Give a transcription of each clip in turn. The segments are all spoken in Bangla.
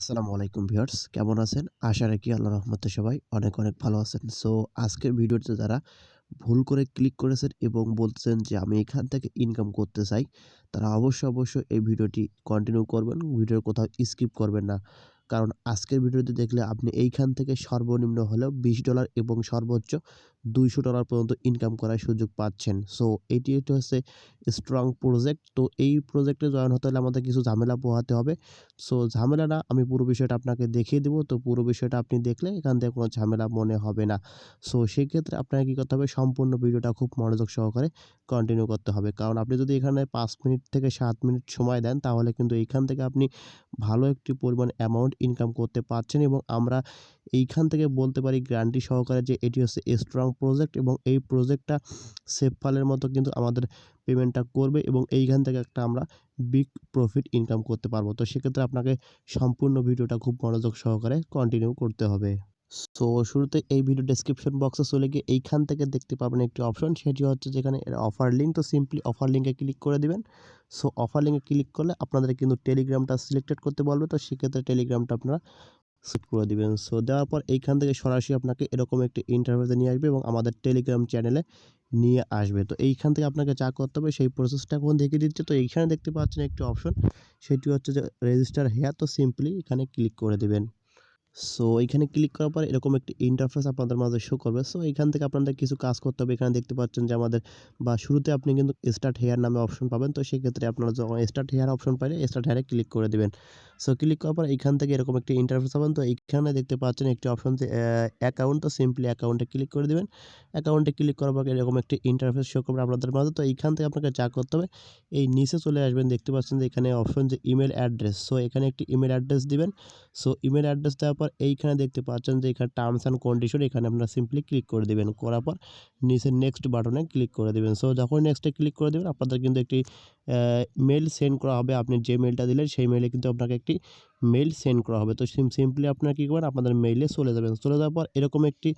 আসসালামু আলাইকুম ভিউয়ার্স, কেমন আছেন? আশা রাখি আল্লাহ রহমতে সবাই অনেক অনেক ভালো আছেন। সো, আজকের ভিডিওতে যারা ভুল করে ক্লিক করেছেন এবং বলছেন যে আমি এখান থেকে ইনকাম করতে চাই, তারা অবশ্যই অবশ্যই এই ভিডিওটি কন্টিনিউ করবেন। ভিডিওর কোথাও স্কিপ করবেন না। কারণ আজকের ভিডিওতে দেখলে আপনি এইখান থেকে সর্বনিম্ন হলেও বিশ ডলার এবং সর্বোচ্চ দুইশো ডলার পর্যন্ত ইনকাম করার সুযোগ পাচ্ছেন। সো এটি এটা হচ্ছে স্ট্রং প্রজেক্ট তো এই প্রজেক্টে জয়েন হতে হলে আমাদের কিছু ঝামেলা পোহাতে হবে। সো ঝামেলা না, আমি পুরো বিষয়টা আপনাকে দেখিয়ে দেবো। তো পুরো বিষয়টা আপনি দেখলে এখান থেকে কোনো ঝামেলা মনে হবে না। সো সেক্ষেত্রে আপনাকে কী করতে হবে, সম্পূর্ণ ভিডিওটা খুব মনোযোগ সহকারে কন্টিনিউ করতে হবে। কারণ আপনি যদি এখানে পাঁচ মিনিট থেকে সাত মিনিট সময় দেন, তাহলে কিন্তু এইখান থেকে আপনি ভালো একটি পরিমাণ অ্যামাউন্ট ইনকাম করতে পারছেন এবং আমরা এইখান থেকে বলতে পারি গ্যারান্টি সহকারে যে এটি হচ্ছে স্ট্রং প্রজেক্ট এবং এই প্রজেক্টটা সেফ ফালের মতো কিন্তু আমাদের পেমেন্টটা করবে এবং এইখান থেকে একটা আমরা বিগ প্রফিট ইনকাম করতে পারব। তো সেক্ষেত্রে আপনাকে সম্পূর্ণ ভিডিওটা খুব মনোযোগ সহকারে কন্টিনিউ করতে হবে। সো শুরুতে এই ভিডিও ডেসক্রিপশন বক্সে চলে গিয়ে এইখান থেকে দেখতে পাবেন একটি অপশন সেটি হচ্ছে যেখানে অফার লিঙ্ক তো সিম্পলি অফার লিঙ্কে ক্লিক করে দিবেন। সো অফার লিঙ্কে ক্লিক করলে আপনাদের কিন্তু টেলিগ্রামটা সিলেক্টেড করতে বলবে, তো সেক্ষেত্রে টেলিগ্রামটা আপনারা সেট করে দিবেন। সো দেওয়ার পর এইখান থেকে সরাসরি আপনাকে এরকম একটি ইন্টারভিউতে নিয়ে আসবে এবং আমাদের টেলিগ্রাম চ্যানেলে নিয়ে আসবে। তো এইখান থেকে আপনাকে যা করতে হবে, সেই প্রসেসটা এখন দেখিয়ে দিচ্ছে। তো এইখানে দেখতে পাচ্ছেন একটি অপশন সেটি হচ্ছে যে রেজিস্টার হেয়ার তো সিম্পলি এখানে ক্লিক করে দেবেন। সো এখানে ক্লিক করার পর এরকম একটি ইন্টারফেস আপনাদের মাঝে শো করবে। সো এখান থেকে আপনাদের কিছু কাজ করতে হবে। এখানে দেখতে পাচ্ছেন যে আমাদের, বা শুরুতে আপনি কিন্তু স্টার্ট হেয়ার নামে অপশন পাবেন। তো সেক্ষেত্রে আপনারা যখন স্টার্ট হেয়ার অপশন পাইলে স্টার্ট হেয়ারে ক্লিক করে দেবেন। সো ক্লিক করার পর এখান থেকে এরকম একটি ইন্টারফেস পাবেন। তো এখানে দেখতে পাচ্ছেন একটি অপশন যে অ্যাকাউন্ট তো সিম্পলি অ্যাকাউন্টে ক্লিক করে দেবেন। অ্যাকাউন্টে ক্লিক করার পর এরকম একটি ইন্টারফেস শো করবে আপনাদের মাঝে। তো এইখান থেকে আপনাকে যা করতে হবে, এই নিচে চলে আসবেন। দেখতে পাচ্ছেন যে এখানে অপশন যে ইমেল অ্যাড্রেস সো এখানে একটি ইমেল অ্যাড্রেস দিবেন। সো ইমেল অ্যাড্রেস দেওয়ার পর এইখানে দেখতে পাচ্ছেন যে এখানে টার্মস অ্যান্ড কন্ডিশন এখানে আপনারা সিম্পলি ক্লিক করে দেবেন। করার পর নিচে নেক্সট বাটনে ক্লিক করে দেবেন। সো যখন নেক্সটে ক্লিক করে দেবেন, আপনাদের কিন্তু একটি মেল সেন্ড করা হবে। আপনি যে মেলটা দিলেন, সেই মেলে কিন্তু আপনাকে একটি মেল সেন্ড করা হবে। তো সিম্পলি আপনারা কী করবেন? আপনাদের মেইলে চলে যাবেন। চলে যাওয়ার পর এরকম একটি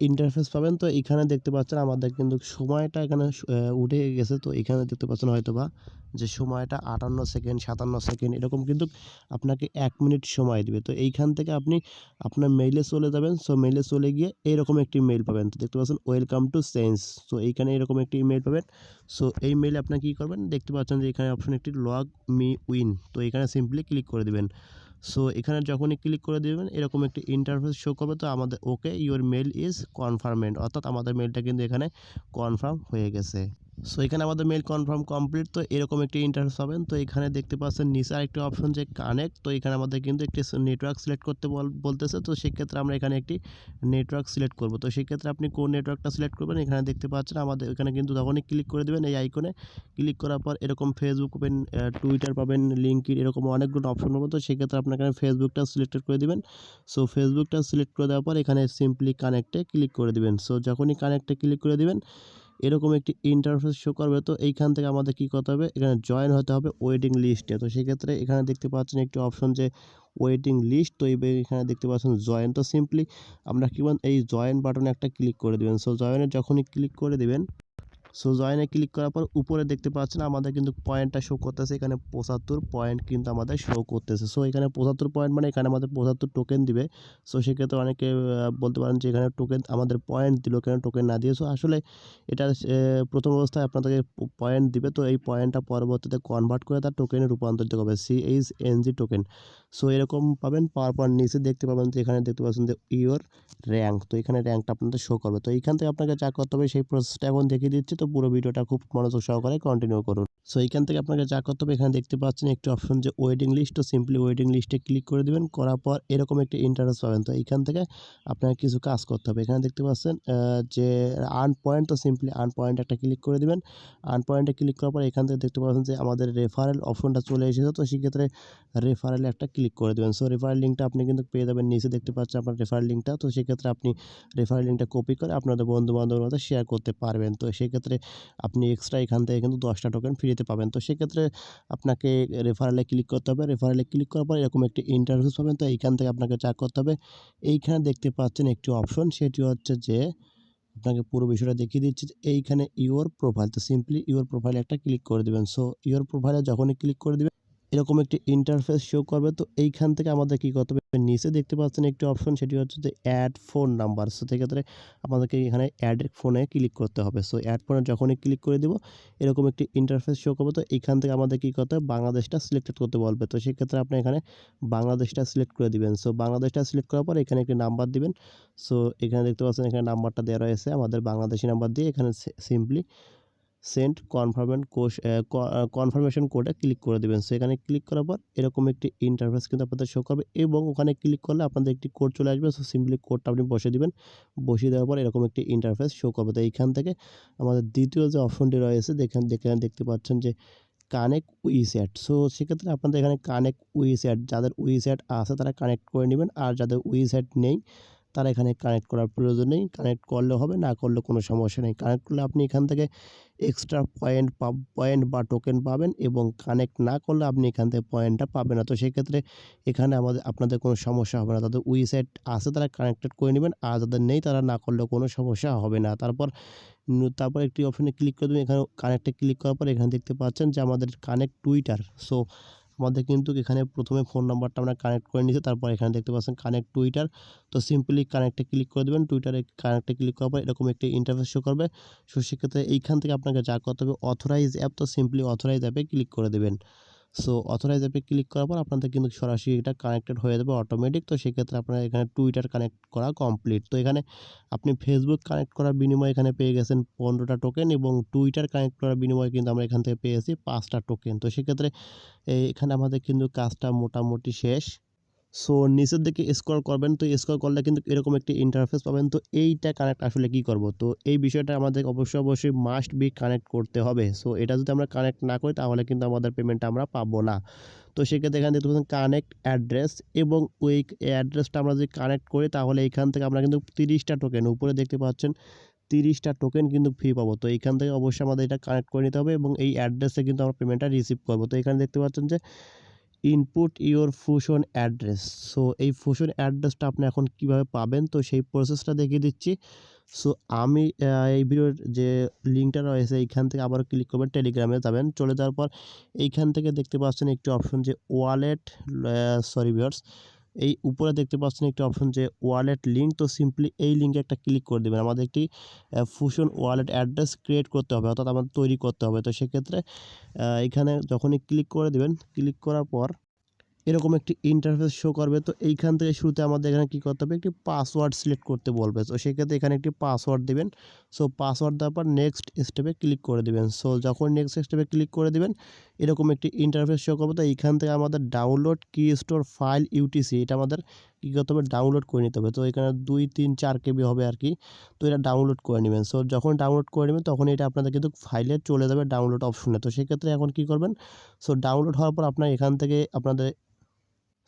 ইন্টারফেস পাবেন। তো এখানে দেখতে পাচ্ছেন আমাদের কিন্তু সময়টা এখানে উঠে গেছে। তো এখানে দেখতে পাচ্ছেন হয়তো বা যে সময়টা আটান্ন সেকেন্ড সাতান্ন সেকেন্ড এরকম কিন্তু আপনাকে এক মিনিট সময় দেবে। তো এইখান থেকে আপনি আপনার মেইলে চলে যাবেন। সো মেইলে চলে গিয়ে এইরকম একটি মেইল পাবেন। তো দেখতে পাচ্ছেন ওয়েলকাম টু চেঞ্জ সো এইখানে এরকম একটি ইমেল পাবেন। সো এই মেইলে আপনার কী করবেন? দেখতে পাচ্ছেন যে এখানে অপশন একটি লগ মি উইন তো এখানে সিম্পলি ক্লিক করে দেবেন। সো এখানে যখনই ক্লিক করে দেবেন, এরকম একটি ইন্টারফেস শো করবে। তো আমাদের okay your mail is confirmed অর্থাৎ আমাদের মেলটা কিন্তু এখানে কনফার্ম হয়ে গেছে। সো এখানে আমাদের মেল কনফার্ম কমপ্লিট তো এরকম একটি ইন্টারফেস পাবেন। তো এখানে দেখতে পাচ্ছেন নিচে আরেকটি অপশন যে কানেক্ট তো এখানে আমাদের কিন্তু একটি নেটওয়ার্ক সিলেক্ট করতে বলতেছে। তো সেক্ষেত্রে আমরা এখানে একটি নেটওয়ার্ক সিলেক্ট করব। তো সেক্ষেত্রে আপনি কোন নেটওয়ার্কটা সিলেক্ট করবেন, এখানে দেখতে পাচ্ছেন আমাদের এখানে কিন্তু তখনই ক্লিক করে দেবেন, এই আইকনে ক্লিক করার পর এরকম ফেসবুক পাবেন টুইটার পাবেন লিঙ্কড এরকম অনেকগুলো অপশন পাবেন। তো সেক্ষেত্রে এখানে ফেসবুকটা সিলেক্টেড করে দেবেন। সো ফেসবুকটা সিলেক্ট করে দেওয়ার পর এখানে সিম্পলি কানেক্টে ক্লিক করে দেবেন। সো যখনই কানেক্টে ক্লিক করে দেবেন এরকম একটি ইন্টারফেস শো করবে। তো এইখান থেকে আমাদের কি করতে হবে? এখানে জয়েন হতে হবে ওয়েটিং লিস্টে তো সেক্ষেত্রে এখানে দেখতে পাচ্ছেন একটি অপশন যে ওয়েটিং লিস্ট তো এখানে দেখতে পাচ্ছেন জয়েন তো সিম্পলি আমরা কি বলেন এই জয়েন বাটনে একটা ক্লিক করে দেবেন। সো জয়েনে যখনই ক্লিক করে দেবেন সো জয়েনে ক্লিক করার পর উপরে দেখতে পাচ্ছেন আমাদের কিন্তু পয়েন্টটা শো করতেছে। এখানে পঁচাত্তর পয়েন্ট কিন্তু আমাদের শো করতেছে। সো এখানে পঁচাত্তর পয়েন্ট মানে এখানে আমাদের পঁচাত্তর টোকেন দিবে। সো সেক্ষেত্রে অনেকে বলতে পারেন যে এখানে টোকেন আমাদের পয়েন্ট দিল, কেন টোকেন না দিয়ে? সো আসলে এটা প্রথম অবস্থায় আপনাদেরকে পয়েন্ট দিবে। তো এই পয়েন্টটা পরবর্তীতে কনভার্ট করে তার টোকেনে রূপান্তরিত হবে C H N G token so এরকম পাবেন। পাওয়ার পর নিচে দেখতে পাবেন যে এখানে দেখতে পাচ্ছেন যে ইয়োর র্যাঙ্ক তো এখানে র্যাঙ্কটা আপনাদের শো করবে। তো এইখান থেকে আপনাকে যা করতে হবে সেই প্রসেসটা এখন দেখিয়ে দিচ্ছি। তো পুরো ভিডিওটা খুব মনোযোগ সহকারে কন্টিনিউ করুন। সো এইখান থেকে আপনাকে যা করতে হবে, এখানে দেখতে পাচ্ছেন একটি অপশন যে ওয়েটিং লিস্ট তো সিম্পলি ওয়েটিং লিস্টে ক্লিক করে দেবেন। করার পর এরকম একটি ইন্টারেস্ট পাবেন। তো এইখান থেকে আপনাকে কিছু কাজ করতে হবে। এখানে দেখতে পাচ্ছেন যে আর্ন পয়েন্ট তো সিম্পলি আর্ন পয়েন্ট একটা ক্লিক করে দেবেন। আর্ন পয়েন্টে ক্লিক করার পর এখান থেকে দেখতে পাচ্ছেন যে আমাদের রেফারেল অপশনটা চলে এসেছে। তো সেক্ষেত্রে রেফারেল একটা ক্লিক করে দেবেন। সো রেফারেল লিঙ্কটা আপনি কিন্তু পেয়ে যাবেন। নিচে দেখতে পাচ্ছেন আপনার রেফারেল লিঙ্কটা তো সেক্ষেত্রে আপনি রেফারেল লিঙ্কটা কপি করে আপনাদের বন্ধু বান্ধবের মধ্যে শেয়ার করতে পারবেন। তো সেক্ষেত্রে আপনি এক্সট্রা এখান থেকে কিন্তু দশটা টোকেন ফ্রিতে পাবেন তো সেক্ষেত্রে আপনাকে রেফারেলে ক্লিক করতে হবে। রেফারেলে ক্লিক করার পর এরকম একটি ইন্টারভিউস পাবেন। তো এইখান থেকে আপনাকে চা করতে হবে, এইখানে দেখতে পাচ্ছেন একটি অপশন সেটি হচ্ছে যে, আপনাকে পুরো বিষয়টা দেখিয়ে দিচ্ছি এইখানে ইওর প্রোফাইল তো সিম্পলি ইওর প্রোফাইলে একটা ক্লিক করে দেবেন। সো ইওর প্রোফাইলে যখনই ক্লিক করে দেবেন এরকম একটি ইন্টারফেস শো করবে। তো এইখান থেকে আমাদের কী করতে হবে? নিচে দেখতে পাচ্ছেন একটি অপশন সেটি হচ্ছে যে অ্যাড ফোন নাম্বার সো সেক্ষেত্রে আমাদেরকে এখানে অ্যাড ফোনে ক্লিক করতে হবে। সো অ্যাড ফোনে যখনই ক্লিক করে দেবো, এরকম একটি ইন্টারফেস শো করবে। তো এইখান থেকে আমাদের কী করতে হবে? বাংলাদেশটা সিলেক্টেড করতে বলবে। তো সেক্ষেত্রে আপনি এখানে বাংলাদেশটা সিলেক্ট করে দিবেন। সো বাংলাদেশটা সিলেক্ট করার পর এখানে একটি নাম্বার দিবেন। সো এখানে দেখতে পাচ্ছেন এখানে নাম্বারটা দেওয়া রয়েছে আমাদের বাংলাদেশি নাম্বার দিয়ে। এখানে simply send confirmation code confirmation কোডে ক্লিক করে দেবেন। সো এখানে ক্লিক করার পর এরকম একটি ইন্টারফেস কিন্তু আপনাদের শো করবে এবং ওখানে ক্লিক করলে আপনাদের একটি কোড চলে আসবে। সো সিম্পলি কোডটা আপনি বসিয়ে দিবেন। বসিয়ে দেওয়ার পর এরকম একটি ইন্টারফেস শো করবে। তো এইখান থেকে আমাদের দ্বিতীয় যে অপশনটি রয়েছে, দেখেন দেখেন দেখতে পাচ্ছেন যে কানেক্ট উইস্যাট সো সেক্ষেত্রে আপনাদের এখানে কানেক্ট উইস্যাট যাদের উইস্যাট আছে তারা কানেক্ট করে নেবেন। আর যাদের উইস্যাট নেই তারা এখানে কানেক্ট করার প্রয়োজন নেই। কানেক্ট করলে হবে, না করলে কোনো সমস্যা নেই। কানেক্ট করলে আপনি এখান থেকে এক্সট্রা পয়েন্ট পয়েন্ট বা টোকেন পাবেন এবং কানেক্ট না করলে আপনি এখান থেকে পয়েন্টটা পাবেন না। তো সেক্ষেত্রে এখানে আমাদের, আপনাদের কোনো সমস্যা হবে না। তাদের উইসাইট আছে, তারা কানেক্টেড করে নেবেন। আর যাদের নেই, তারা না করলে কোনো সমস্যা হবে না। তারপর তারপর একটি অপশনে ক্লিক করে দেবেন। এখানে কানেক্টে ক্লিক করার পর এখানে দেখতে পাচ্ছেন যে আমাদের কানেক্ট টুইটার সো আমাদের কিন্তু এখানে প্রথমে ফোন নাম্বারটা আমরা কানেক্ট করে নিয়েছি, তারপর এখানে দেখতে পাচ্ছেন কানেক্ট টুইটার তো সিম্পলি কানেক্টে ক্লিক করে দেবেন টুইটারে কানেক্টে ক্লিক করার পর এরকম একটি ইন্টারফেস শো করবে। সো সেক্ষেত্রে এইখান থেকে আপনাকে যা করতে হবে অথরাইজ অ্যাপ তো সিম্পলি অথরাইজ অ্যাপে ক্লিক করে দেবেন। সো অথরাইজ অ্যাপে ক্লিক করার পর আপনাদের কিন্তু সরাসরি এটা কানেক্টেড হয়ে যাবে অটোমেটিক তো সেক্ষেত্রে আপনার এখানে টুইটার কানেক্ট করা কমপ্লিট তো এখানে আপনি ফেসবুক কানেক্ট করার বিনিময়ে এখানে পেয়ে গেছেন পনেরোটা টোকেন এবং টুইটার কানেক্ট করার বিনিময়ে কিন্তু আমরা এখান থেকে পেয়েছি পাঁচটা টোকেন তো সেক্ষেত্রে এখানে আমাদের কিন্তু কাজটা মোটামুটি শেষ। সো নিচের দিকে স্ক্রল করবেন, তো স্ক্রল করলে কিন্তু এরকম একটি ইন্টারফেস পাবেন। তো এইটা কানেক্ট আসলে কি করব? তো এই বিষয়টা আমাদের অবশ্যই অবশ্যই মাস্ট বি কানেক্ট করতে হবে। সো এটা যদি আমরা কানেক্ট না করি, তাহলে কিন্তু আমাদের পেমেন্টটা আমরা পাবো না। তো সেক্ষেত্রে এখানে পাচ্ছেন কানেক্ট অ্যাড্রেস এবং ওই অ্যাড্রেসটা আমরা যদি কানেক্ট করি, তাহলে এইখান থেকে আমরা কিন্তু তিরিশটা টোকেন উপরে দেখতে পাচ্ছেন তিরিশটা টোকেন কিন্তু ফ্রি পাবো। তো এইখান থেকে অবশ্যই আমাদের এটা কানেক্ট করে নিতে হবে এবং এই অ্যাড্রেসে কিন্তু আমরা পেমেন্টটা রিসিভ করব। তো এখানে দেখতে পাচ্ছেন যে input your fusion address so এই ফুশন অ্যাড্রেসটা আপনি এখন কীভাবে পাবেন? তো সেই প্রসেসটা দেখিয়ে দিচ্ছি। সো আমি এই ভিডিওর যে লিঙ্কটা রয়েছে, এইখান থেকে আবার ক্লিক করবেন টেলিগ্রামে যাবেন। চলে যাওয়ার পর এইখান থেকে দেখতে পাচ্ছেন একটি অপশন যে ওয়ালেট সরি ভিওর্স এই উপরে দেখতে পাচ্ছেন একটি অপশন যে ওয়ালেট লিঙ্ক তো সিম্পলি এই লিঙ্কে একটা ক্লিক করে দেবেন। আমাদের একটি ফুশন ওয়ালেট অ্যাড্রেস ক্রিয়েট করতে হবে, অর্থাৎ আমাদের তৈরি করতে হবে। তো সেক্ষেত্রে এখানে যখনই ক্লিক করে দেবেন ক্লিক করার পর এরকম একটি ইন্টারফেস শো করবে। তো এইখান থেকে শুরুতে আমাদের এখানে কী করতে হবে? একটি পাসওয়ার্ড সিলেক্ট করতে বলবে। তো সেক্ষেত্রে এখানে একটি পাসওয়ার্ড দেবেন। সো পাসওয়ার্ড দেওয়ার পর নেক্সট স্টেপে ক্লিক করে দেবেন। সো যখন নেক্সট স্টেপে ক্লিক করে দেবেন, এরকম একটি ইন্টারফেস শো করবে। তো এইখান থেকে আমাদের ডাউনলোড কি স্টোর ফাইল ইউটিসি এটা আমাদের কী করতে হবে? ডাউনলোড করে নিতে হবে। তো এখানে দুই, তিন, চার কেবি হবে আর কি। তো এটা ডাউনলোড করে নেবেন। সো যখন ডাউনলোড করে নেবেন, তখন এটা আপনাদের কিন্তু ফাইলে চলে যাবে ডাউনলোড অপশনে তো সেক্ষেত্রে এখন কী করবেন? সো ডাউনলোড হওয়ার পর আপনার এখান থেকে আপনাদের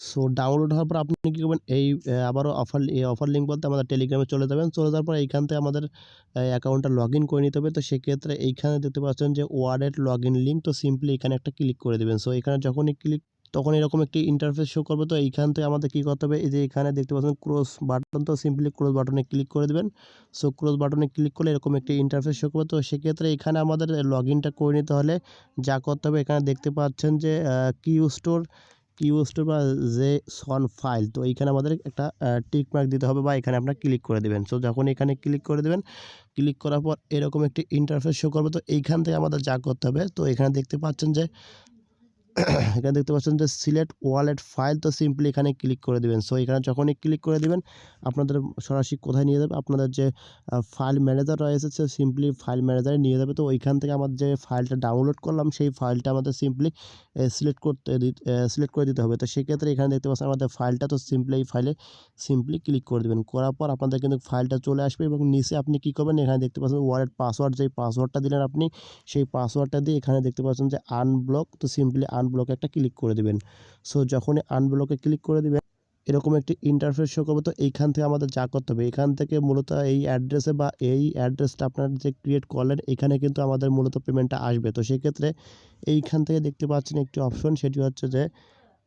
সো ডাউনলোড হওয়ার পর আপনি কী করবেন? এই আবারও অফার এই অফার লিঙ্ক বলতে আমাদের টেলিগ্রামে চলে যাবেন। চলে যাওয়ার পর এইখান থেকে আমাদের অ্যাকাউন্টটা লগ ইন করে নিতে হবে। তো সেক্ষেত্রে এইখানে দেখতে পাচ্ছেন যে ওয়ালেট লগ ইন লিঙ্ক তো সিম্পলি এখানে একটা ক্লিক করে দেবেন। সো এখানে যখনই ক্লিক তখন এরকম একটি ইন্টারফেস শো করবে। তো এইখান থেকে আমাদের কী করতে হবে? এই যে এখানে দেখতে পাচ্ছেন ক্রস বাটন তো সিম্পলি ক্রস বাটনে ক্লিক করে দেবেন। সো ক্রস বাটনে ক্লিক করলে এরকম একটি ইন্টারফেস শো করবে। তো সেক্ষেত্রে এখানে আমাদের লগ ইনটা করে নিতে হলে যা করতে হবে, এখানে দেখতে পাচ্ছেন যে কিউ স্টোর কিউ স্টোর বা যে সন ফাইল তো এইখানে আমাদের একটা টিক মার্ক দিতে হবে বা এখানে আপনার ক্লিক করে দেবেন। সো যখন এখানে ক্লিক করে দেবেন ক্লিক করার পর এরকম একটি ইন্টারফেস শো করবে। তো এইখান থেকে আমাদের যা করতে হবে, তো এখানে দেখতে পাচ্ছেন যে এখানে দেখতে পাচ্ছেন যে সিলেক্ট ওয়ালেট ফাইল, তো সিম্পলি এখানে ক্লিক করে দেবেন। সো এখানে যখনই ক্লিক করে দেবেন, আপনাদের সরাসরি কোথায় নিয়ে যাবে? আপনাদের যে ফাইল ম্যানেজার রয়েছে, সে সিম্পলি ফাইল ম্যানেজারে নিয়ে যাবে। তো ওইখান থেকে আমার যে ফাইলটা ডাউনলোড করলাম, সেই ফাইলটা আমাদের সিম্পলি সিলেক্ট করতে সিলেক্ট করে দিতে হবে। তো সেক্ষেত্রে এখানে দেখতে পাচ্ছেন আমাদের ফাইলটা, তো সিম্পলি এই ফাইলে সিম্পলি ক্লিক করে দেবেন। করার পর আপনাদের কিন্তু ফাইলটা চলে আসবে এবং নিচে আপনি কী করবেন? এখানে দেখতে পাচ্ছেন ওয়ালেট পাসওয়ার্ড, যেই পাসওয়ার্ডটা দিলেন আপনি, সেই পাসওয়ার্ডটা দিয়ে এখানে দেখতে পাচ্ছেন যে আনব্লক তো সিম্পলি আনব্লকে একটা ক্লিক করে দেবেন। সো যখনই আনব্লকে ক্লিক করে দেবেন, এরকম একটি ইন্টারফেস শো করবে। তো এইখান থেকে আমাদের যা করতে হবে, এখান থেকে মূলত এই অ্যাড্রেসে বা এই অ্যাড্রেসটা আপনার যে ক্রিয়েট করলেন, এখানে কিন্তু আমাদের মূলত পেমেন্টটা আসবে। তো সেক্ষেত্রে এইখান থেকে দেখতে পাচ্ছেন একটি অপশন সেটি হচ্ছে যে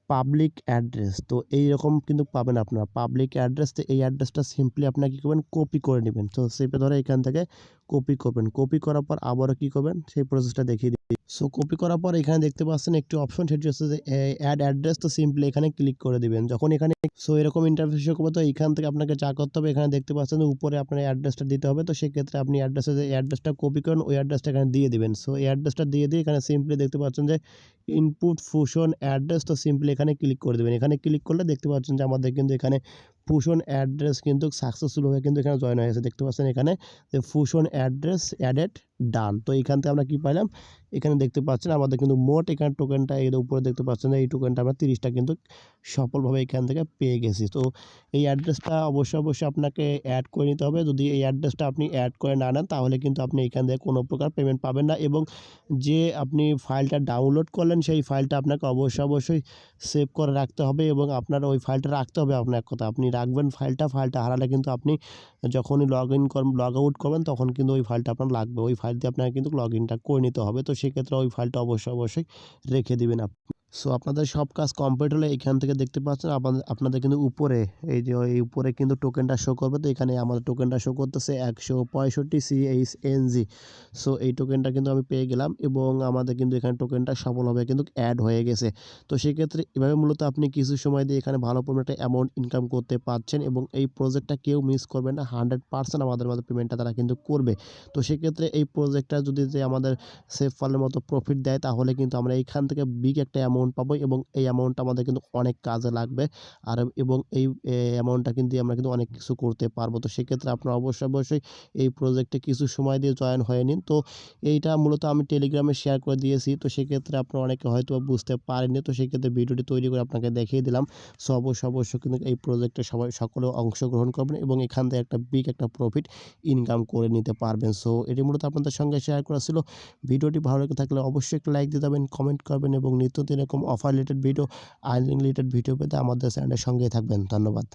পাবলিক অ্যাড্রেস তো এই রকম কিন্তু পাবেন আপনারা। পাবলিক অ্যাড্রেস তো এই অ্যাড্রেসটা সিম্পলি আপনার কী করবেন? কপি করে নেবেন। তো সেপে ধরে এখান থেকে কপি করবেন। কপি করার পর আবারও কী করবেন? সেই প্রসেসটা দেখিয়ে দিই। সো কপি করার পর এখানে দেখতে পাচ্ছেন একটি অপশন সেটি হচ্ছে যে অ্যাড অ্যাড্রেস তো সিম্পলি এখানে ক্লিক করে দিবেন। যখন এখানে সো এরকম ইন্টারফেস করবে, তো এখান থেকে আপনাকে যা করতে হবে, এখানে দেখতে পাচ্ছেন উপরে আপনার অ্যাড্রেসটা দিতে হবে। তো সেক্ষেত্রে আপনি অ্যাড্রেসে যে অ্যাড্রেসটা কপি করেন, ওই অ্যাড্রেসটা এখানে দিয়ে দিবেন। সো এই অ্যাড্রেসটা দিয়ে দিয়ে এখানে সিম্পলি দেখতে পাচ্ছেন যে ইনপুট ফুশন অ্যাড্রেস তো সিম্পলি এখানে ক্লিক করে দেবেন। এখানে ক্লিক করলে দেখতে পাচ্ছেন যে আমাদের কিন্তু এখানে ফুশন অ্যাড্রেস কিন্তু সাকসেসফুল হয়ে কিন্তু এখানে জয়েন হয়ে গেছে। দেখতে পাচ্ছেন এখানে যে ফুশন অ্যাড্রেস অ্যাডেড ডান। তো এখান থেকে আমরা কী পাইলাম? এখানে দেখতে পাচ্ছেন আমাদের কিন্তু মোট এখানে টোকেনটা এর উপরে দেখতে পাচ্ছেন এই টোকেনটা আমরা তিরিশটা কিন্তু সফলভাবে এখান থেকে পেয়ে গেছি। তো এই অ্যাড্রেসটা অবশ্যই অবশ্যই আপনাকে অ্যাড করে নিতে হবে। যদি এই অ্যাড্রেসটা আপনি অ্যাড করে না নেন, তাহলে কিন্তু আপনি এখান থেকে কোনো প্রকার পেমেন্ট পাবেন না এবং যে আপনি ফাইলটা ডাউনলোড করলেন, সেই ফাইলটা আপনাকে অবশ্যই অবশ্যই সেভ করে রাখতে হবে এবং আপনার ওই ফাইলটা রাখতে হবে আপনার এক কথা। আপনি রাখবেন ফাইলটা ফাইলটা হারালে কিন্তু আপনি যখনই লগ ইন করবেন লগ আউট করবেন, তখন কিন্তু ওই ফাইলটা আপনার লাগবে। ওই ফাইল দিয়ে আপনাকে কিন্তু লগ ইনটা করে নিতে হবে। তো সেক্ষেত্রে ওই ফাইলটা অবশ্যই অবশ্যই রেখে দেবেন আপনি। সো আপনাদের সব কাজ কমপ্লিট হলে এখান থেকে দেখতে পাচ্ছেন, আপনাদের কিন্তু উপরে, এই যে, এই উপরে কিন্তু টোকেনটা শো করবে। তো এখানে আমাদের টোকেনটা শো করতেছে একশো পঁয়ষট্টি সিএইচ এনজি সো এই টোকেনটা কিন্তু আমি পেয়ে গেলাম এবং আমাদের কিন্তু এখানে টোকেনটা সফলভাবে কিন্তু অ্যাড হয়ে গেছে। তো সেক্ষেত্রে এভাবে মূলত আপনি কিছু সময় দিয়ে এখানে ভালো পরিমাণ একটা অ্যামাউন্ট ইনকাম করতে পারছেন এবং এই প্রজেক্টটা কেউ মিস করবে না হান্ড্রেড পার্সেন্ট আমাদের মধ্যে পেমেন্টটা তারা কিন্তু করবে। তো সেক্ষেত্রে এই প্রজেক্টটা যদি যে আমাদের সেফ ফালের মতো প্রফিট দেয়, তাহলে কিন্তু আমরা এইখান থেকে বিগ একটা অ্যামাউন্ট পাবো এবং এই অ্যামাউন্টটা আমাদের কিন্তু অনেক কাজে লাগবে। আর এবং এই অ্যামাউন্টটা কিন্তু আমরা কিন্তু অনেক কিছু করতে পারব। তো সেক্ষেত্রে আপনারা অবশ্যই অবশ্যই এই প্রজেক্টে কিছু সময় দিয়ে জয়েন হয়ে নিন। তো এইটা মূলত আমি টেলিগ্রামে শেয়ার করে দিয়েছি। তো সেক্ষেত্রে আপনারা অনেকে হয়তো বুঝতে পারেননি। তো সেক্ষেত্রে ভিডিওটি তৈরি করে আপনাকে দেখিয়ে দিলাম। সো অবশ্যই অবশ্যই কিন্তু এই প্রজেক্টে সবাই, সকলে অংশগ্রহণ করবেন এবং এখান থেকে একটা বিগ একটা প্রফিট ইনকাম করে নিতে পারবেন। সো এটি মূলত আপনাদের সঙ্গে শেয়ার করা ছিল। ভিডিওটি ভালো লেগে থাকলে অবশ্যই একটা লাইক দিতে যাবেন কমেন্ট করবেন এবং নিত্য দিন এরকম offer related video earning related video পেতে আমাদের চ্যানেলের সঙ্গেই থাকবেন। ধন্যবাদ।